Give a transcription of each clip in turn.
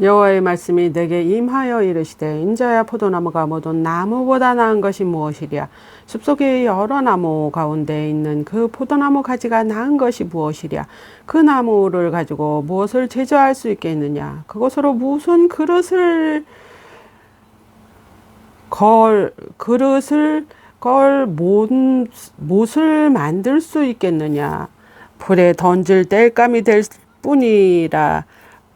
여호와의 말씀이 내게 임하여 이르시되 인자야 포도나무가 모든 나무보다 나은 것이 무엇이랴? 숲속의 여러 나무 가운데 있는 그 포도나무 가지가 나은 것이 무엇이랴? 그 나무를 가지고 무엇을 제조할 수 있겠느냐? 그것으로 무슨 그릇을 걸 그릇을 걸 못, 못을 만들 수 있겠느냐? 불에 던질 땔감이 될 뿐이라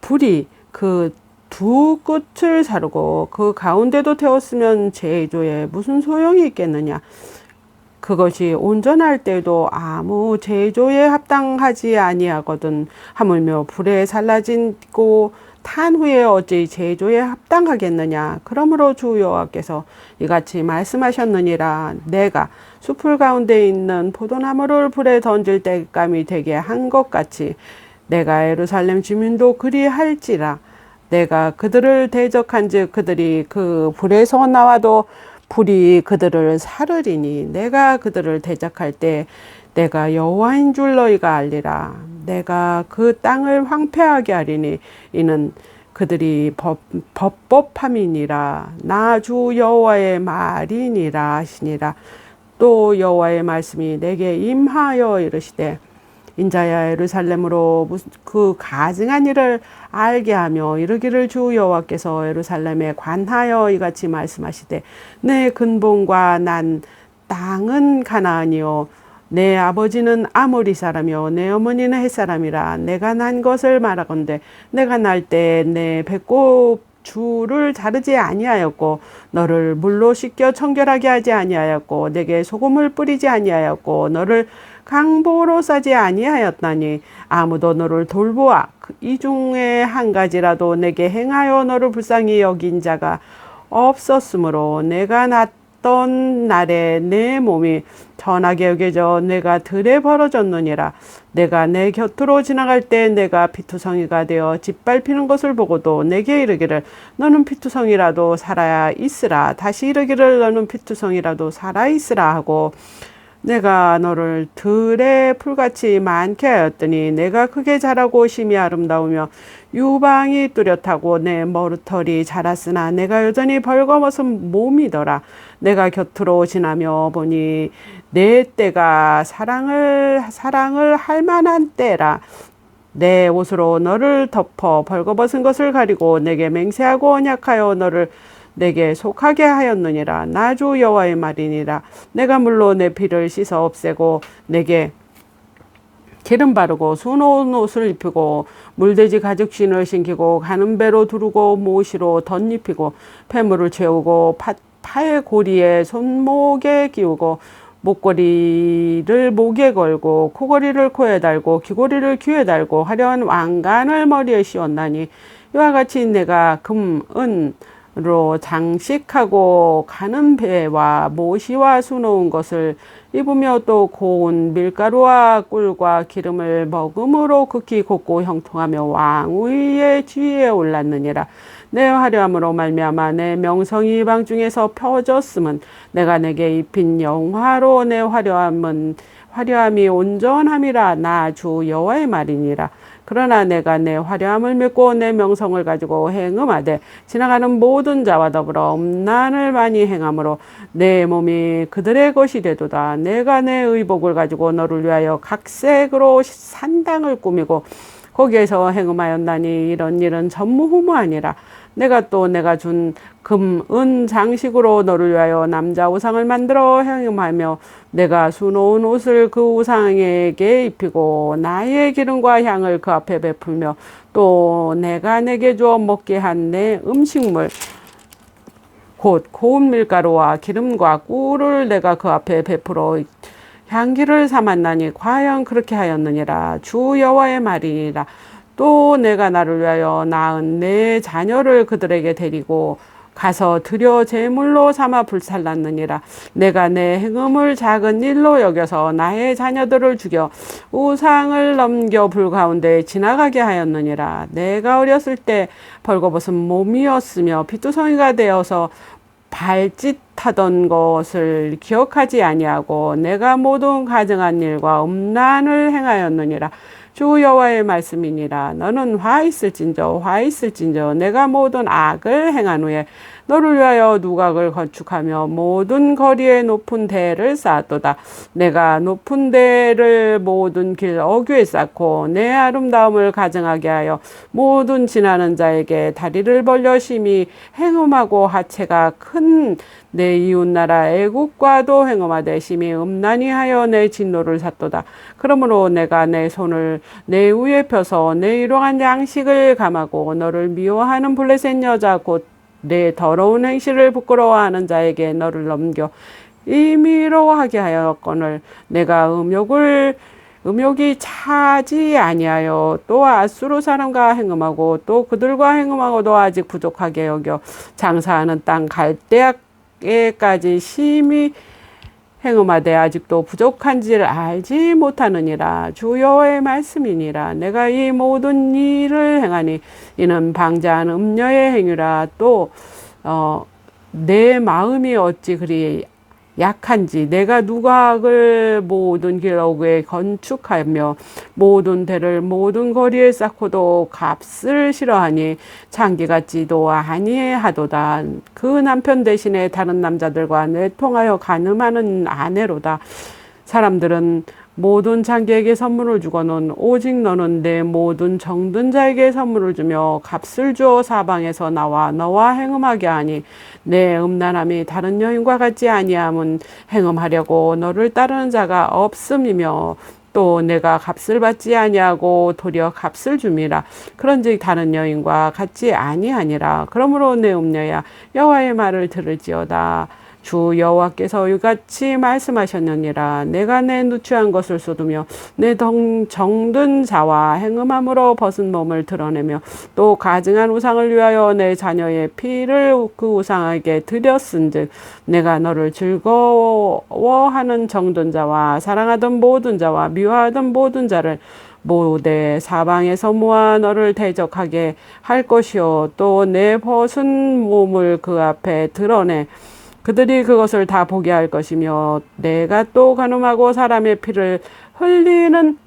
불이 그 두 끝을 사르고 그 가운데도 태웠으면 제조에 무슨 소용이 있겠느냐. 그것이 온전할 때도 아무 제조에 합당하지 아니하거든 하물며 불에 살라진고 탄 후에 어찌 제조에 합당하겠느냐. 그러므로 주 여호와께서 이같이 말씀하셨느니라. 내가 숲을 가운데 있는 포도나무를 불에 던질 때감이 되게 한 것 같이 내가 예루살렘 주민도 그리할지라 내가 그들을 대적한즉 그들이 그 불에서 나와도 불이 그들을 사르리니 내가 그들을 대적할 때 내가 여호와인 줄 너희가 알리라. 내가 그 땅을 황폐하게 하리니 이는 그들이 법, 법법함이니라. 나 주 여호와의 말이니라 하시니라. 또 여호와의 말씀이 내게 임하여 이르시되 인자야 예루살렘으로 그 가증한 일을 알게 하며 이르기를 주 여호와께서 예루살렘에 관하여 이같이 말씀하시되 내 근본과 난 땅은 가나안이요 내 아버지는 아모리 사람이요 내 어머니는 햇 사람이라. 내가 난 것을 말하건대 내가 날 때 내 배꼽 주를 자르지 아니하였고 너를 물로 씻겨 청결하게 하지 아니하였고 내게 소금을 뿌리지 아니하였고 너를 강보로 싸지 아니하였나니 아무도 너를 돌보아 이 중에 한 가지라도 내게 행하여 너를 불쌍히 여긴 자가 없었으므로 내가 났던 날에 내 몸이 전하게 여겨져 내가 들에 벌어졌느니라. 내가 내 곁으로 지나갈 때 내가 피투성이가 되어 짓밟히는 것을 보고도 내게 이르기를 너는 피투성이라도 살아야 있으라. 다시 이르기를 너는 피투성이라도 살아 있으라 하고 내가 너를 들의 풀같이 많게 하였더니 내가 크게 자라고 심히 아름다우며 유방이 뚜렷하고 내 머리털이 자랐으나 내가 여전히 벌거벗은 몸이더라. 내가 곁으로 지나며 보니 내 때가 사랑을 사랑을 할 만한 때라. 내 옷으로 너를 덮어 벌거벗은 것을 가리고 내게 맹세하고 언약하여 너를 내게 속하게 하였느니라. 나주 여호와의 말이니라. 내가 물로 내 피를 씻어 없애고 내게 기름 바르고 수놓은 옷을 입히고 물돼지 가죽신을 신기고 가는 배로 두르고 모시로 덧입히고 폐물을 채우고 파, 파의 고리에 손목에 끼우고 목걸이를 목에 걸고 코걸이를 코에 달고 귀걸이를 귀에 달고 화려한 왕관을 머리에 씌웠나니 이와 같이 내가 금, 은, 로 장식하고 가는 배와 모시와 수놓은 것을 입으며 또 고운 밀가루와 꿀과 기름을 먹음으로 극히 곱고 형통하며 왕위의 지위에 올랐느니라. 내 화려함으로 말미암아 내 명성이 이방 중에서 펴졌음은 내가 내게 입힌 영화로 내 화려함은 화려함이 온전함이라 나 주 여호와의 말이니라 그러나 내가 내 화려함을 믿고 내 명성을 가지고 행음하되 지나가는 모든 자와 더불어 음란을 많이 행함으로 내 몸이 그들의 것이 되도다. 내가 내 의복을 가지고 너를 위하여 각색으로 산당을 꾸미고 거기에서 행음하였나니 이런 일은 전무후무하니라. 내가 또 내가 준 금, 은 장식으로 너를 위하여 남자 우상을 만들어 행음하며 내가 수놓은 옷을 그 우상에게 입히고 나의 기름과 향을 그 앞에 베풀며 또 내가 내게 주어 먹게 한 내 음식물 곧 고운 밀가루와 기름과 꿀을 내가 그 앞에 베풀어 향기를 삼았나니 과연 그렇게 하였느니라. 주 여호와의 말이니라 또 내가 나를 위하여 낳은 내 자녀를 그들에게 데리고 가서 들여 제물로 삼아 불살랐느니라. 내가 내 행음을 작은 일로 여겨서 나의 자녀들을 죽여 우상을 넘겨 불 가운데 지나가게 하였느니라. 내가 어렸을 때 벌거벗은 몸이었으며 피투성이가 되어서 발짓하던 것을 기억하지 아니하고 내가 모든 가증한 일과 음란을 행하였느니라 주 여호와의 말씀이니라. 너는 화 있을진저 화 있을진저 내가 모든 악을 행한 후에 너를 위하여 누각을 건축하며 모든 거리에 높은 대를 쌓았도다. 내가 높은 대를 모든 길 어귀에 쌓고 내 아름다움을 가증하게 하여 모든 지나는 자에게 다리를 벌려 심히 행음하고 하체가 큰 내 이웃 나라 애국과도 행음하되 심히 음란히 하여 내 진노를 샀도다. 그러므로 내가 내 손을 내 위에 펴서 내 이러한 양식을 감하고 너를 미워하는 블레셋 여자 곧 내 더러운 행실을 부끄러워하는 자에게 너를 넘겨 임의로하게 하였거늘 내가 음욕을 음욕이 차지 아니하여 또 아수르 사람과 행음하고 또 그들과 행음하고도 아직 부족하게 여겨 장사하는 땅 갈대아에까지 심히 행음하되 아직도 부족한지를 알지 못하느니라. 주 여호와의 말씀이니라. 내가 이 모든 일을 행하니 이는 방자한 음녀의 행위라. 또어내 마음이 어찌 그리 약한지 내가 누각을 모든 길어구에 건축하며 모든 대를 모든 거리에 쌓고도 값을 싫어하니 장기 같지도 아니하도다. 그 남편 대신에 다른 남자들과 내통하여 가늠하는 아내로다. 사람들은 모든 장기에게 선물을 주거든 오직 너는 내 모든 정든 자에게 선물을 주며 값을 주어 사방에서 나와 너와 행음하게 하니 내 음란함이 다른 여인과 같지 아니함은 행음하려고 너를 따르는 자가 없음이며 또 내가 값을 받지 아니하고 도리어 값을 줌이라 그런즉 다른 여인과 같지 아니하니라. 그러므로 내 음녀야 여호와의 말을 들을지어다 주 여호와께서 이같이 말씀하셨느니라. 내가 내 누추한 것을 쏟으며 내 덩, 정든 자와 행음함으로 벗은 몸을 드러내며 또 가증한 우상을 위하여 내 자녀의 피를 그 우상에게 드렸은즉 내가 너를 즐거워하는 정든 자와 사랑하던 모든 자와 미워하던 모든 자를 모대 사방에서 모아 너를 대적하게 할 것이요. 또 내 벗은 몸을 그 앞에 드러내 그들이 그것을 다 보게 할 것이며 내가 또 간음하고 사람의 피를 흘리는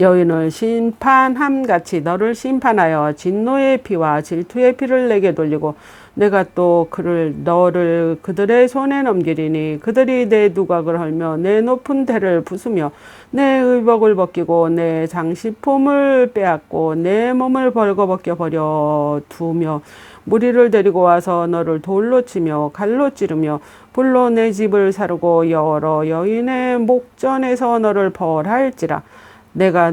여인을 심판함 같이 너를 심판하여 진노의 피와 질투의 피를 내게 돌리고 내가 또 그를 너를 그들의 손에 넘기리니 그들이 내 두각을 헐며 내 높은 대를 부수며 내 의복을 벗기고 내 장식품을 빼앗고 내 몸을 벌거벗겨 버려 두며 무리를 데리고 와서 너를 돌로 치며 칼로 찌르며 불로 내 집을 사르고 여러 여인의 목전에서 너를 벌할지라. 내가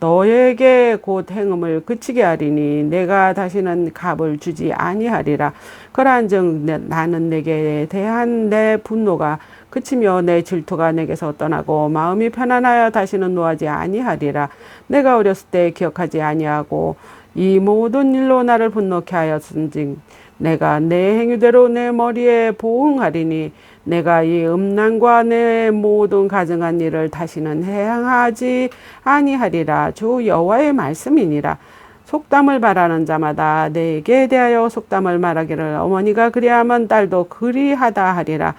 너에게 곧 행음을 그치게 하리니 내가 다시는 값을 주지 아니하리라. 그러한즉 나는 내게 대한 내 분노가 그치며 내 질투가 내게서 떠나고 마음이 편안하여 다시는 노하지 아니하리라. 내가 어렸을 때 기억하지 아니하고 이 모든 일로 나를 분노케 하였은즉 내가 내 행위대로 내 머리에 보응하리니 내가 이 음란과 내 모든 가증한 일을 다시는 행하지 아니하리라. 주 여호와의 말씀이니라. 속담을 바라는 자마다 내게 대하여 속담을 말하기를 어머니가 그리하면 딸도 그리하다 하리라.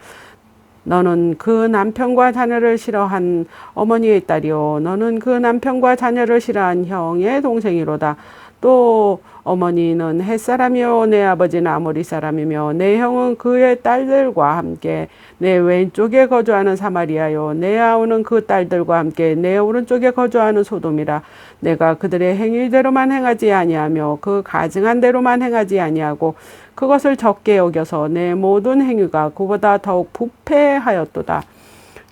너는 그 남편과 자녀를 싫어한 어머니의 딸이요. 너는 그 남편과 자녀를 싫어한 형의 동생이로다 또 어머니는 햇사람이요 내 아버지는 아모리 사람이며 내 형은 그의 딸들과 함께 내 왼쪽에 거주하는 사마리아요 내 아우는 그 딸들과 함께 내 오른쪽에 거주하는 소돔이라 내가 그들의 행위대로만 행하지 아니하며 그 가증한 대로만 행하지 아니하고 그것을 적게 여겨서 내 모든 행위가 그보다 더욱 부패하였도다.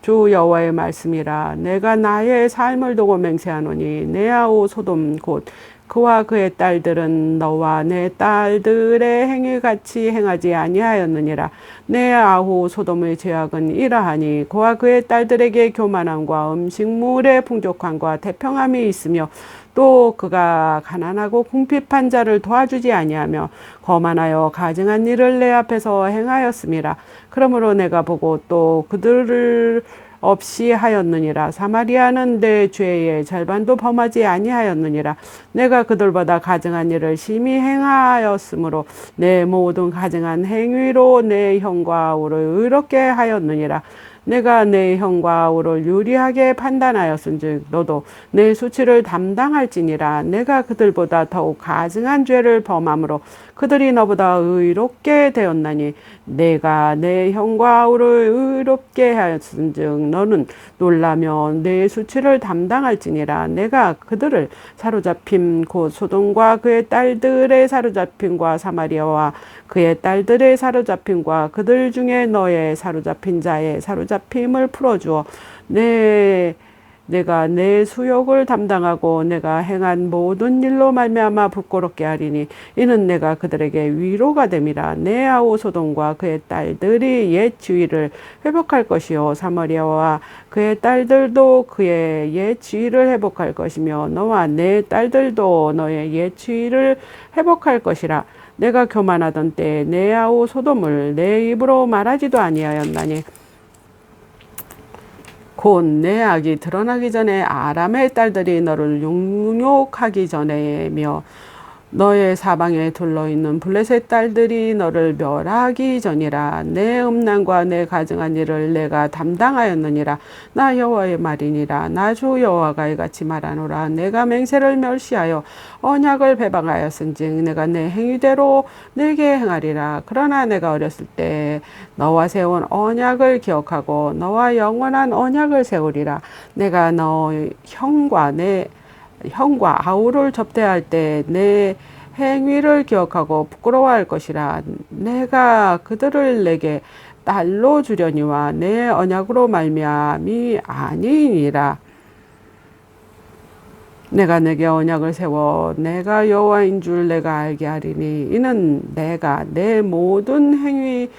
주 여호와의 말씀이라 내가 나의 삶을 두고 맹세하노니 내 아우 소돔 곧 그와 그의 딸들은 너와 내 딸들의 행위 같이 행하지 아니하였느니라. 내 아후 소돔의 죄악은 이러하니 그와 그의 딸들에게 교만함과 음식물의 풍족함과 태평함이 있으며 또 그가 가난하고 궁핍한 자를 도와주지 아니하며 거만하여 가증한 일을 내 앞에서 행하였음이라. 그러므로 내가 보고 또 그들을 없이 하였느니라. 사마리아는 내 죄의 절반도 범하지 아니하였느니라. 내가 그들보다 가증한 일을 심히 행하였으므로 내 모든 가증한 행위로 내 형과 우를 의롭게 하였느니라 내가 내 형과 아우를 유리하게 판단하였은즉 너도 내 수치를 담당할지니라. 내가 그들보다 더욱 가증한 죄를 범함으로 그들이 너보다 의롭게 되었나니 내가 내 형과 아우를 의롭게 하였은즉 너는 놀라며 내 수치를 담당할지니라. 내가 그들을 사로잡힘 곧 소돔과 그의 딸들의 사로잡힘과 사마리아와 그의 딸들의 사로잡힘과 그들 중에 너의 사로잡힌 자의 사로잡힘 을 풀어주어 내 내가 내 수욕을 담당하고 내가 행한 모든 일로 말미암아 부끄럽게 하리니 이는 내가 그들에게 위로가 됨이라. 내 아우 소돔과 그의 딸들이 옛 지위를 회복할 것이요. 사마리아와 그의 딸들도 그의 옛 지위를 회복할 것이며 너와 내 딸들도 너의 옛 지위를 회복할 것이라. 내가 교만하던 때에 내 아우 소돔을 내 입으로 말하지도 아니하였나니 곧 내 악이 드러나기 전에 아람의 딸들이 너를 용욕하기 전에며 너의 사방에 둘러있는 블레셋 딸들이 너를 멸하기 전이라 내 음란과 내 가증한 일을 내가 담당하였느니라. 나 여호와의 말이니라. 나 주 여호와가 이같이 말하노라. 내가 맹세를 멸시하여 언약을 배방하였은즉 내가 내 행위대로 내게 행하리라. 그러나 내가 어렸을 때 너와 세운 언약을 기억하고 너와 영원한 언약을 세우리라. 내가 너 형과 내 형과 아우를 접대할 때 내 행위를 기억하고 부끄러워할 것이라 내가 그들을 내게 딸로 주려니와 내 언약으로 말미암이 아니니라. 내가 내게 언약을 세워 내가 여호와인 줄 내가 알게 하리니 이는 내가 내 모든 행위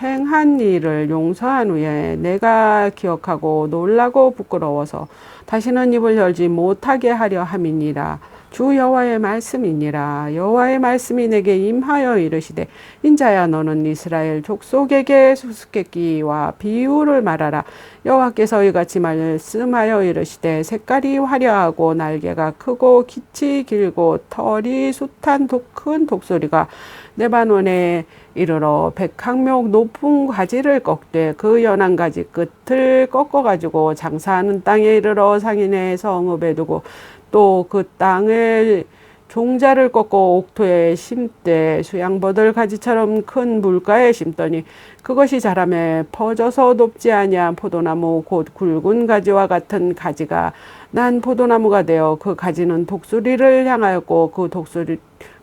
행한 일을 용서한 후에 내가 기억하고 놀라고 부끄러워서 다시는 입을 열지 못하게 하려 함이니라. 주 여호와의 말씀이니라. 여호와의 말씀이 내게 임하여 이르시되 인자야 너는 이스라엘 족속에게 수수께끼와 비유를 말하라. 여호와께서 이같이 말씀하여 이르시되 색깔이 화려하고 날개가 크고 깃이 길고 털이 숱한 큰 독소리가 네바논에 이르러 백항목 높은 가지를 꺾되 그 연한 가지 끝을 꺾어 가지고 장사하는 땅에 이르러 상인의 성읍에 두고 또 그 땅을 종자를 꺾고 옥토에 심되 수양버들 가지처럼 큰 물가에 심더니 그것이 자라매 퍼져서 높지 아니한 포도나무 곧 굵은 가지와 같은 가지가 난 포도나무가 되어 그 가지는 독수리를 향하였고 그 독수리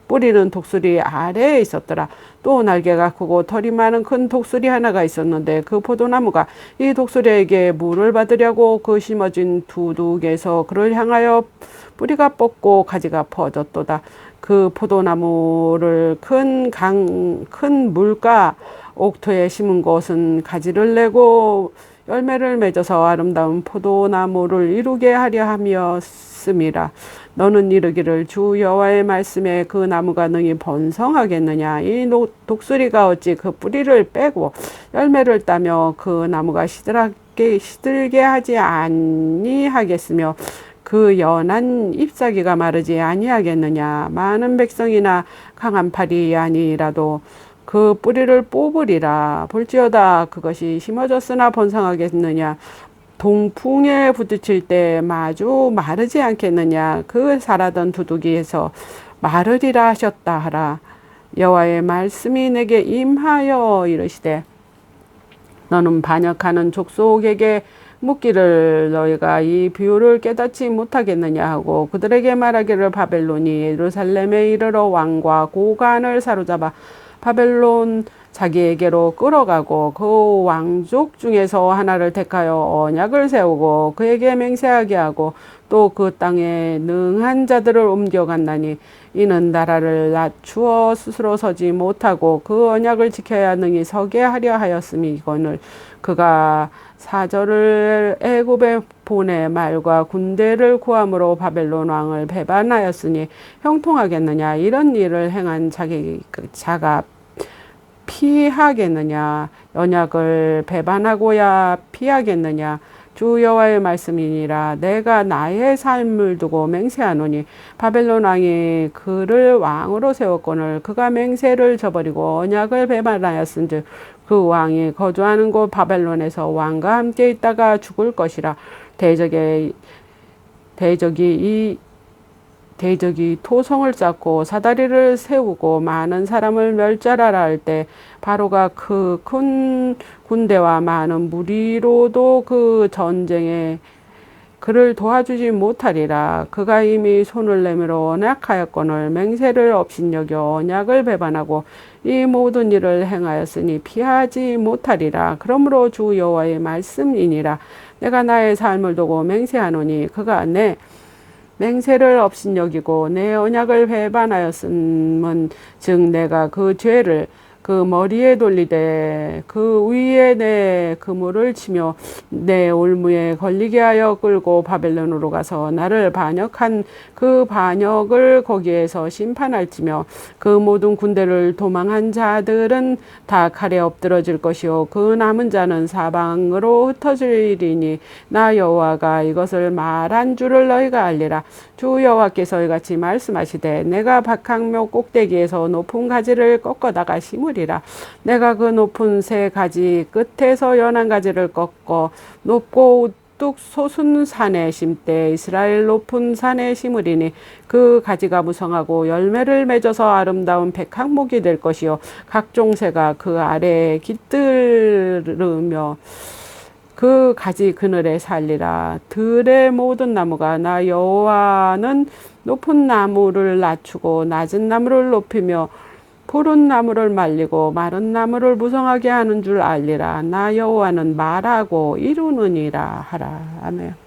뿌리는 독수리 아래에 있었더라. 또 날개가 크고 털이 많은 큰 독수리 하나가 있었는데 그 포도나무가 이 독수리에게 물을 받으려고 그 심어진 두둑에서 그를 향하여 뿌리가 뻗고 가지가 퍼졌도다. 그 포도나무를 큰 강, 큰 물가 옥토에 심은 것은 가지를 내고 열매를 맺어서 아름다운 포도나무를 이루게 하려 함이었음이라. 너는 이르기를 주 여호와의 말씀에 그 나무가 능히 번성하겠느냐 이 독수리가 어찌 그 뿌리를 빼고 열매를 따며 그 나무가 시들하게 시들게 하지 아니하겠으며 그 연한 잎사귀가 마르지 아니하겠느냐 많은 백성이나 강한 팔이 아니라도 그 뿌리를 뽑으리라. 볼지어다 그것이 심어졌으나 번성하겠느냐? 동풍에 부딪힐 때 마주 마르지 않겠느냐? 그 살아던 두둑이에서 마르리라 하셨다 하라. 여호와의 말씀이 내게 임하여 이르시되 너는 반역하는 족속에게 묻기를 너희가 이 비유를 깨닫지 못하겠느냐? 하고 그들에게 말하기를 바벨론이 예루살렘에 이르러 왕과 고관을 사로잡아 바벨론 자기에게로 끌어가고 그 왕족 중에서 하나를 택하여 언약을 세우고 그에게 맹세하게 하고 또 그 땅에 능한 자들을 옮겨간다니 이는 나라를 낮추어 스스로 서지 못하고 그 언약을 지켜야 능히 서게 하려 하였음이 이거늘 그가 사절을 애굽에 보내 말과 군대를 구함으로 바벨론 왕을 배반하였으니 형통하겠느냐 이런 일을 행한 자기 자가 피하겠느냐? 언약을 배반하고야 피하겠느냐? 주 여호와의 말씀이니라 내가 나의 삶을 두고 맹세하노니 바벨론 왕이 그를 왕으로 세웠거늘 그가 맹세를 저버리고 언약을 배반하였은즉 그 왕이 거주하는 곳 바벨론에서 왕과 함께 있다가 죽을 것이라 대적의 대적이 이 대적이 토성을 쌓고 사다리를 세우고 많은 사람을 멸절하라 할 때 바로가 그 큰 군대와 많은 무리로도 그 전쟁에 그를 도와주지 못하리라. 그가 이미 손을 내밀어 언약하였거늘 맹세를 업신여겨 언약을 배반하고 이 모든 일을 행하였으니 피하지 못하리라. 그러므로 주 여호와의 말씀이니라. 내가 나의 삶을 두고 맹세하노니 그가 내 맹세를 업신여기고 내 언약을 배반하였음은 즉 내가 그 죄를 그 머리에 돌리되 그 위에 내 그물을 치며 내 올무에 걸리게 하여 끌고 바벨론으로 가서 나를 반역한 그 반역을 거기에서 심판할지며 그 모든 군대를 도망한 자들은 다 칼에 엎드러질 것이요. 그 남은 자는 사방으로 흩어지리니 나 여호와가 이것을 말한 줄을 너희가 알리라 주 여호와께서 이같이 말씀하시되 내가 박학묘 꼭대기에서 높은 가지를 꺾어다가 심으리라. 내가 그 높은 새 가지 끝에서 연한 가지를 꺾어 높고 우뚝 솟은 산에 심되 이스라엘 높은 산에 심으리니 그 가지가 무성하고 열매를 맺어서 아름다운 백항목이 될 것이요. 각종 새가 그 아래에 깃들으며 그 가지 그늘에 살리라. 들의 모든 나무가 나 여호와는 높은 나무를 낮추고 낮은 나무를 높이며 푸른 나무를 말리고 마른 나무를 무성하게 하는 줄 알리라. 나 여호와는 말하고 이루느니라 하라. 아멘.